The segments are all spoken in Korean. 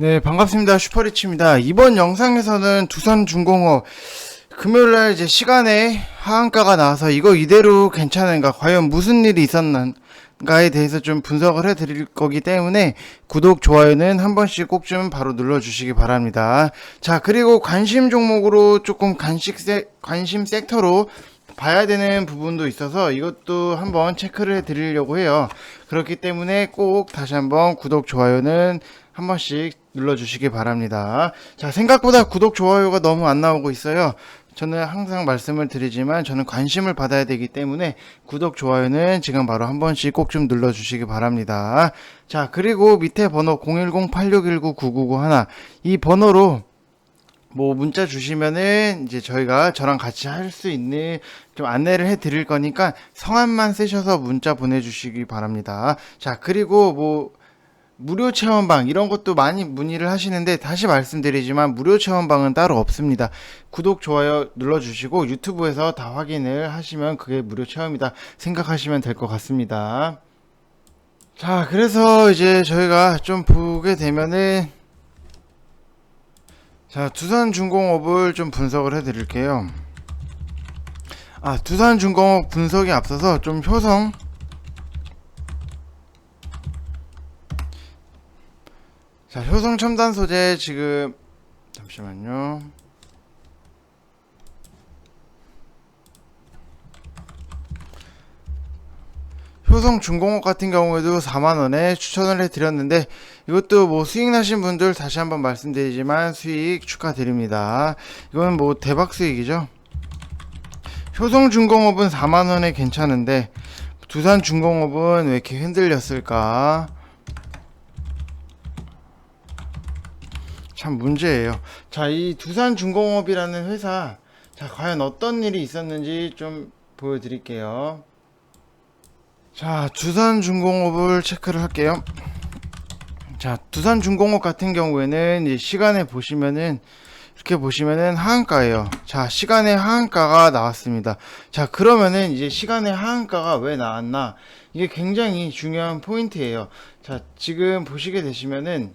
네, 반갑습니다. 슈퍼리치입니다. 이번 영상에서는 두산중공업 금요일날 이제 시간에 하한가가 나와서 이거 이대로 괜찮은가, 과연 무슨 일이 있었는가에 대해서 좀 분석을 해드릴 거기 때문에 구독, 좋아요는 한 번씩 꼭 좀 바로 눌러주시기 바랍니다. 자, 그리고 관심 종목으로 조금 관식 세, 관심 섹터로 봐야 되는 부분도 있어서 이것도 한번 체크를 해 드리려고 해요. 그렇기 때문에 꼭 다시 한번 구독, 좋아요는 한 번씩 눌러주시기 바랍니다. 자, 생각보다 구독, 좋아요가 너무 안 나오고 있어요. 저는 항상 말씀을 드리지만 저는 관심을 받아야 되기 때문에 구독, 좋아요는 지금 바로 한 번씩 꼭 좀 눌러주시기 바랍니다. 자, 그리고 밑에 번호 010-8619-9991 이 번호로 뭐 문자 주시면은 이제 저희가 저랑 같이 할 수 있는 좀 안내를 해 드릴 거니까 성함만 쓰셔서 문자 보내주시기 바랍니다. 자, 그리고 뭐 무료 체험방 이런 것도 많이 문의를 하시는데 다시 말씀드리지만 무료 체험방은 따로 없습니다. 구독, 좋아요 눌러주시고 유튜브에서 다 확인을 하시면 그게 무료 체험이다 생각하시면 될 것 같습니다. 자, 그래서 이제 저희가 좀 보게 되면은 자, 두산 중공업을 좀 분석을 해 드릴게요. 아, 두산 중공업 분석에 앞서서 좀 효성 자, 효성 첨단 소재 지금 잠시만요. 효성 중공업 같은 경우에도 4만원에 추천을 해드렸는데 이것도 뭐 수익 나신 분들 다시 한번 말씀드리지만 수익 축하드립니다. 이건 뭐 대박 수익이죠. 효성 중공업은 4만원에 괜찮은데 두산 중공업은 왜 이렇게 흔들렸을까? 참 문제예요. 자, 이 두산 중공업이라는 회사 자, 과연 어떤 일이 있었는지 좀 보여드릴게요. 자, 두산중공업을 체크를 할게요. 자, 두산중공업 같은 경우에는 시간에 보시면은 이렇게 보시면은 하한가예요. 자, 시간에 하한가가 나왔습니다. 자, 그러면은 이제 시간에 하한가가 왜 나왔나? 이게 굉장히 중요한 포인트예요. 자, 지금 보시게 되시면은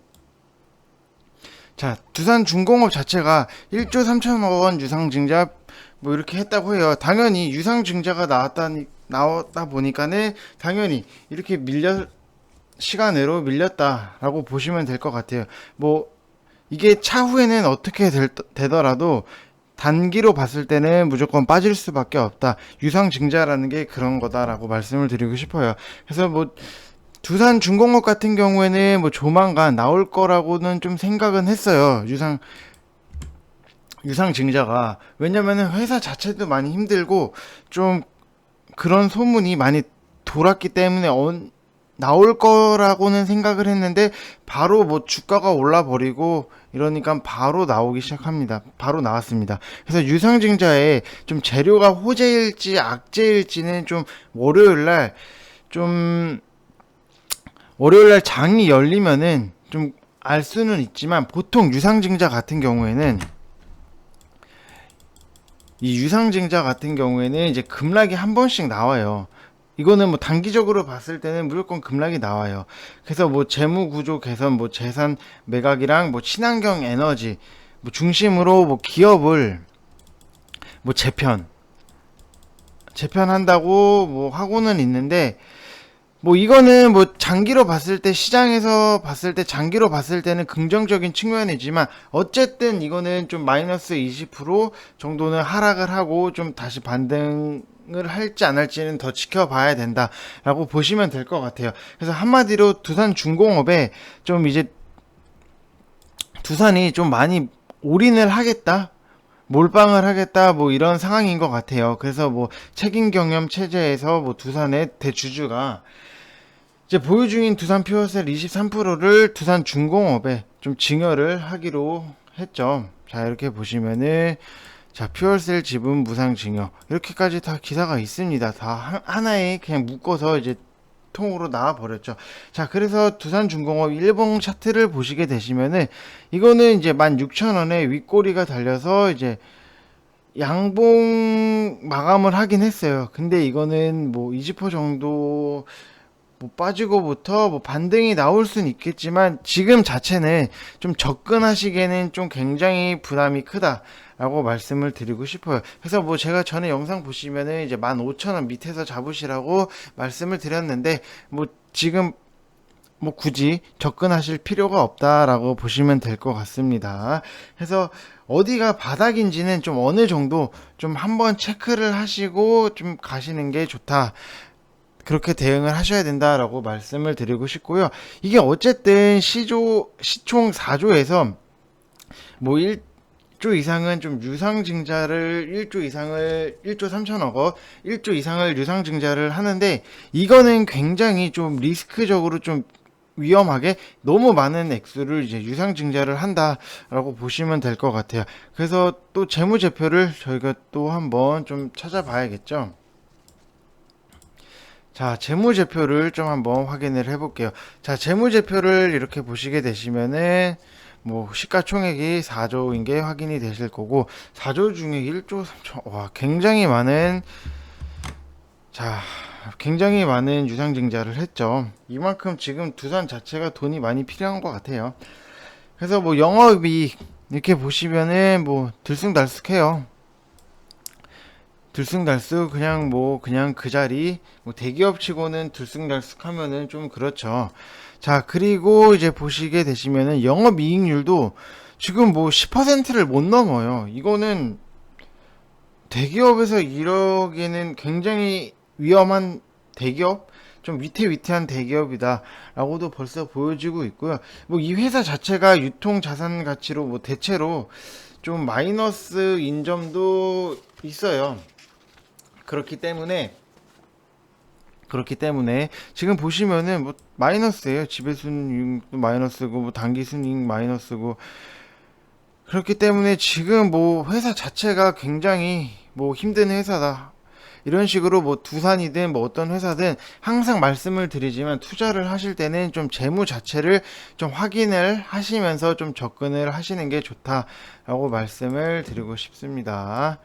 자, 두산 중공업 자체가 1조 3천억 원 유상 증자 뭐 이렇게 했다고 해요. 당연히 유상 증자가 나왔다니 나왔다 보니까는 당연히 이렇게 밀려 시간으로 밀렸다라고 보시면 될 것 같아요. 뭐 이게 차후에는 어떻게 될, 되더라도 단기로 봤을 때는 무조건 빠질 수밖에 없다. 유상 증자라는 게 그런 거다라고 말씀을 드리고 싶어요. 그래서 뭐 두산 중공업 같은 경우에는 뭐 조만간 나올 거라고는 좀 생각은 했어요. 유상 유상 증자가 왜냐면은 회사 자체도 많이 힘들고 좀 그런 소문이 많이 돌았기 때문에 언, 나올 거라고는 생각을 했는데 바로 뭐 주가가 올라 버리고 이러니까 바로 나오기 시작합니다. 바로 나왔습니다. 그래서 유상증자에 좀 재료가 호재일지 악재일지는 좀 월요일 날 좀 월요일 날 장이 열리면은 좀 알 수는 있지만 보통 유상증자 같은 경우에는 이 유상증자 같은 경우에는 이제 급락이 한 번씩 나와요. 이거는 뭐 단기적으로 봤을 때는 무조건 급락이 나와요. 그래서 뭐 재무 구조 개선, 뭐 재산 매각이랑 뭐 친환경 에너지 뭐 중심으로 뭐 기업을 뭐 재편 재편한다고 뭐 하고는 있는데 뭐 이거는 뭐 장기로 봤을 때 시장에서 봤을 때 장기로 봤을 때는 긍정적인 측면이지만 어쨌든 이거는 좀 마이너스 20% 정도는 하락을 하고 좀 다시 반등 을 할지 안 할지는 더 지켜봐야 된다라고 보시면 될 것 같아요. 그래서 한마디로 두산 중공업에 좀 이제 두산이 좀 많이 올인을 하겠다. 몰빵을 하겠다 뭐 이런 상황인 것 같아요. 그래서 뭐 책임 경험 체제에서 뭐 두산의 대주주가 이제 보유 중인 두산 퓨어셀 23%를 두산 중공업에 좀 증여를 하기로 했죠. 자, 이렇게 보시면은 자, 퓨어셀 지분 무상 증여. 이렇게까지 다 기사가 있습니다. 다 하나에 그냥 묶어서 이제 통으로 나와 버렸죠. 자, 그래서 두산 중공업 일봉 차트를 보시게 되시면은 이거는 이제 16,000원에 윗꼬리가 달려서 이제 양봉 마감을 하긴 했어요. 근데 이거는 뭐 20% 정도 뭐 빠지고부터 뭐 반등이 나올 수는 있겠지만 지금 자체는 좀 접근하시기에는 좀 굉장히 부담이 크다 라고 말씀을 드리고 싶어요. 그래서 뭐 제가 전에 영상 보시면은 이제 15,000원 밑에서 잡으시라고 말씀을 드렸는데 뭐 지금 뭐 굳이 접근하실 필요가 없다라고 보시면 될 것 같습니다. 그래서 어디가 바닥인지는 좀 어느 정도 좀 한번 체크를 하시고 좀 가시는 게 좋다. 그렇게 대응을 하셔야 된다라고 말씀을 드리고 싶고요. 이게 어쨌든 시조 시총 4조에서 뭐 1조 이상은 좀 유상증자를 1조 이상을 1조 3천억 원, 1조 이상을 유상증자를 하는데 이거는 굉장히 좀 리스크적으로 좀 위험하게 너무 많은 액수를 이제 유상증자를 한다라고 보시면 될 것 같아요. 그래서 또 재무제표를 저희가 또 한번 좀 찾아봐야겠죠. 자, 재무제표를 좀 한번 확인을 해볼게요. 자, 재무제표를 이렇게 보시게 되시면은, 뭐, 시가총액이 4조인 게 확인이 되실 거고, 4조 중에 1조 3천, 와, 굉장히 많은, 자, 굉장히 많은 유상증자를 했죠. 이만큼 지금 두산 자체가 돈이 많이 필요한 것 같아요. 그래서 뭐, 영업이익, 이렇게 보시면은, 뭐, 들쑥날쑥해요. 들쑥날쑥 그냥 뭐 그냥 그 자리 뭐 대기업 치고는 들쑥날쑥 하면은 좀 그렇죠. 자, 그리고 이제 보시게 되시면은 영업 이익률도 지금 뭐 10%를 못 넘어요. 이거는 대기업에서 이러기에는 굉장히 위험한 대기업 좀 위태위태한 대기업이다라고도 벌써 보여지고 있고요. 뭐 이 회사 자체가 유통 자산 가치로 뭐 대체로 좀 마이너스인 점도 있어요. 그렇기 때문에 그렇기 때문에 지금 보시면은 뭐 마이너스예요. 지배순이익도 마이너스고 뭐 당기순이익 마이너스고 그렇기 때문에 지금 뭐 회사 자체가 굉장히 뭐 힘든 회사다. 이런 식으로 뭐 두산이든 뭐 어떤 회사든 항상 말씀을 드리지만 투자를 하실 때는 좀 재무 자체를 좀 확인을 하시면서 좀 접근을 하시는 게 좋다라고 말씀을 드리고 싶습니다.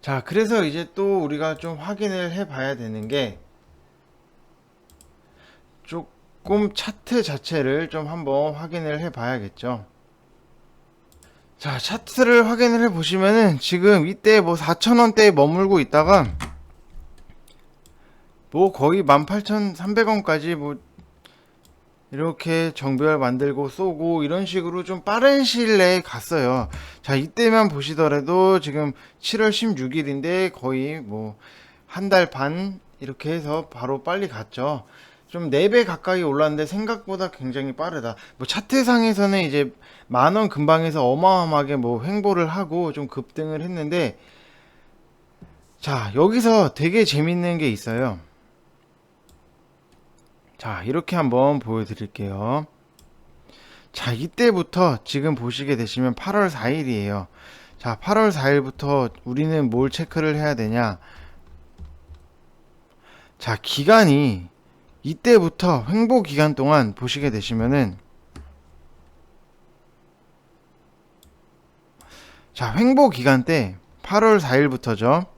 자, 그래서 이제 또 우리가 좀 확인을 해 봐야 되는 게 조금 차트 자체를 좀 한번 확인을 해 봐야겠죠. 자, 차트를 확인을 해 보시면은 지금 이때 뭐 4,000원대에 머물고 있다가 뭐 거의 18,300원까지 뭐 이렇게 정비열 만들고 쏘고 이런 식으로 좀 빠른 시일 내에 갔어요. 자, 이때만 보시더라도 지금 7월 16일인데 거의 뭐 한 달 반 이렇게 해서 바로 빨리 갔죠. 좀 4배 가까이 올랐는데 생각보다 굉장히 빠르다. 뭐 차트상에서는 이제 만원 근방에서 어마어마하게 뭐 횡보를 하고 좀 급등을 했는데 자, 여기서 되게 재밌는 게 있어요. 자, 이렇게 한번 보여드릴게요. 자, 이때부터 지금 보시게 되시면 8월 4일이에요. 자, 8월 4일부터 우리는 뭘 체크를 해야 되냐? 자, 기간이 이때부터 횡보 기간 동안 보시게 되시면은 자, 횡보 기간 때 8월 4일부터죠.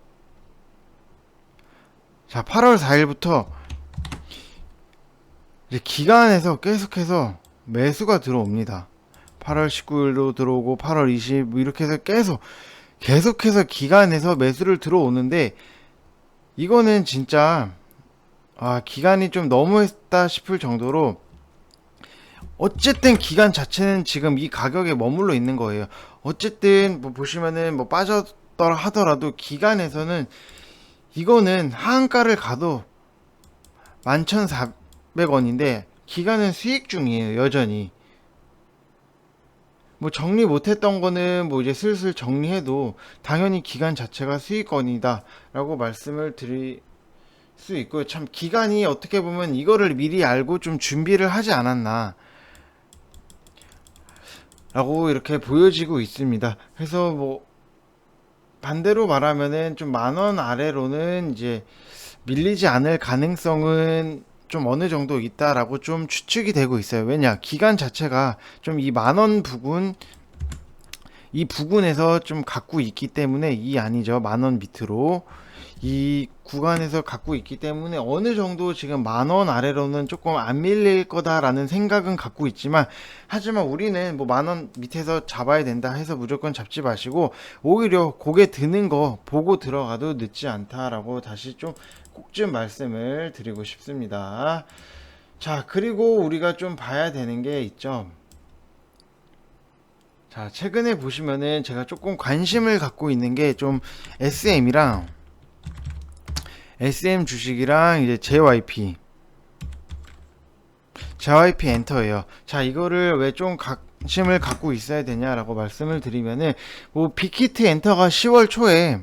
자, 8월 4일부터 이제 기간에서 계속해서 매수가 들어옵니다. 8월 19일도 들어오고 8월 20뭐 이렇게 해서 계속 계속해서 기간에서 매수를 들어오는데 이거는 진짜 아 기간이 좀 너무했다 싶을 정도로 어쨌든 기간 자체는 지금 이 가격에 머물러 있는 거예요. 어쨌든 뭐 보시면은 뭐 빠졌더라 하더라도 기간에서는 이거는 하한가를 가도 11,400 원인데 기간은 수익 중이에요. 여전히. 뭐 정리 못했던 거는 뭐 이제 슬슬 정리해도 당연히 기간 자체가 수익권이다 라고 말씀을 드릴 수 있고요. 참 기간이 어떻게 보면 이거를 미리 알고 좀 준비를 하지 않았나 라고 이렇게 보여지고 있습니다. 그래서 뭐 반대로 말하면은 좀 만 원 아래로는 이제 밀리지 않을 가능성은 좀 어느 정도 있다라고 좀 추측이 되고 있어요. 왜냐 기간 자체가 좀 이 만원 부근 이 부근에서 좀 갖고 있기 때문에 이 아니죠 만원 밑으로 이 구간에서 갖고 있기 때문에 어느 정도 지금 만 원 아래로는 조금 안 밀릴 거다라는 생각은 갖고 있지만 하지만 우리는 뭐 만 원 밑에서 잡아야 된다 해서 무조건 잡지 마시고 오히려 고개 드는 거 보고 들어가도 늦지 않다라고 다시 좀 꼭 좀 말씀을 드리고 싶습니다. 자, 그리고 우리가 좀 봐야 되는 게 있죠. 자, 최근에 보시면은 제가 조금 관심을 갖고 있는 게 좀 SM이랑 SM 주식이랑 이제 JYP JYP 엔터예요. 자, 이거를 왜 좀 관심을 갖고 있어야 되냐라고 말씀을 드리면은 뭐 빅히트 엔터가 10월 초에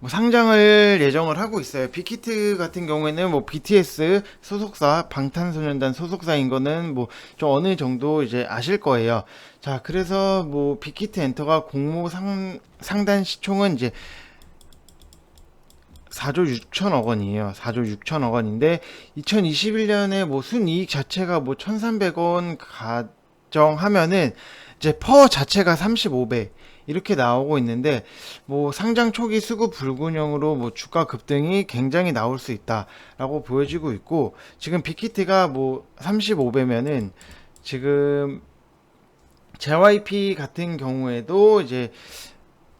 뭐 상장을 예정을 하고 있어요. 빅히트 같은 경우에는 뭐 BTS 소속사, 방탄소년단 소속사인 거는 뭐 좀 어느 정도 이제 아실 거예요. 자, 그래서 뭐 빅히트 엔터가 공모 상, 상단 시총은 이제 4조 6천억 원이에요. 4조 6천억 원인데 2021년에 뭐 순이익 자체가 뭐 1,300원 가정하면은 이제 퍼 자체가 35배 이렇게 나오고 있는데 뭐 상장 초기 수급 불균형으로 뭐 주가 급등이 굉장히 나올 수 있다라고 보여지고 있고 지금 빅히트가 뭐 35배면은 지금 JYP 같은 경우에도 이제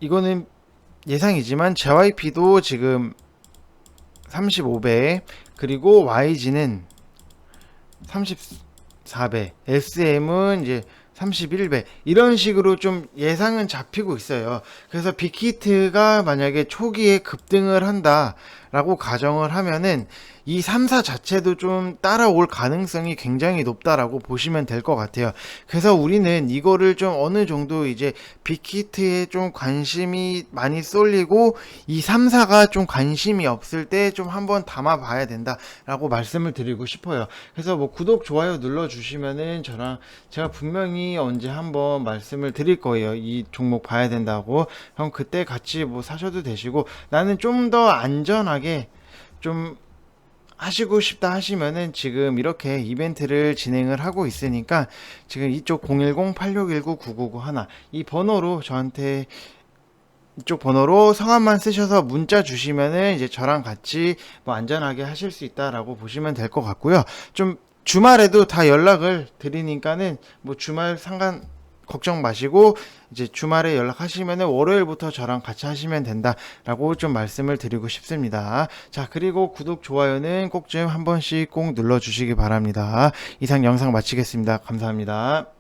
이거는 예상이지만 JYP도 지금 35배 그리고 YG는 34배 SM은 이제 31배 이런 식으로 좀 예상은 잡히고 있어요. 그래서 빅히트가 만약에 초기에 급등을 한다 라고 가정을 하면은 이 3사 자체도 좀 따라올 가능성이 굉장히 높다라고 보시면 될 것 같아요. 그래서 우리는 이거를 좀 어느 정도 이제 빅히트에 좀 관심이 많이 쏠리고 이 3사가 좀 관심이 없을 때 좀 한번 담아 봐야 된다라고 말씀을 드리고 싶어요. 그래서 뭐 구독, 좋아요 눌러 주시면은 저랑 제가 분명히 언제 한번 말씀을 드릴 거예요. 이 종목 봐야 된다고. 형 그때 같이 뭐 사셔도 되시고 나는 좀 더 안전 하게 좀 하시고 싶다 하시면은 지금 이렇게 이벤트를 진행을 하고 있으니까 지금 이쪽 010-8619-9991 이 번호로 저한테 이쪽 번호로 성함만 쓰셔서 문자 주시면은 이제 저랑 같이 뭐 안전하게 하실 수 있다라고 보시면 될 것 같고요. 좀 주말에도 다 연락을 드리니까는 뭐 주말 상관 걱정 마시고 이제 주말에 연락하시면은 월요일부터 저랑 같이 하시면 된다라고 좀 말씀을 드리고 싶습니다. 자, 그리고 구독, 좋아요는 꼭 좀 한 번씩 꼭 눌러 주시기 바랍니다. 이상 영상 마치겠습니다. 감사합니다.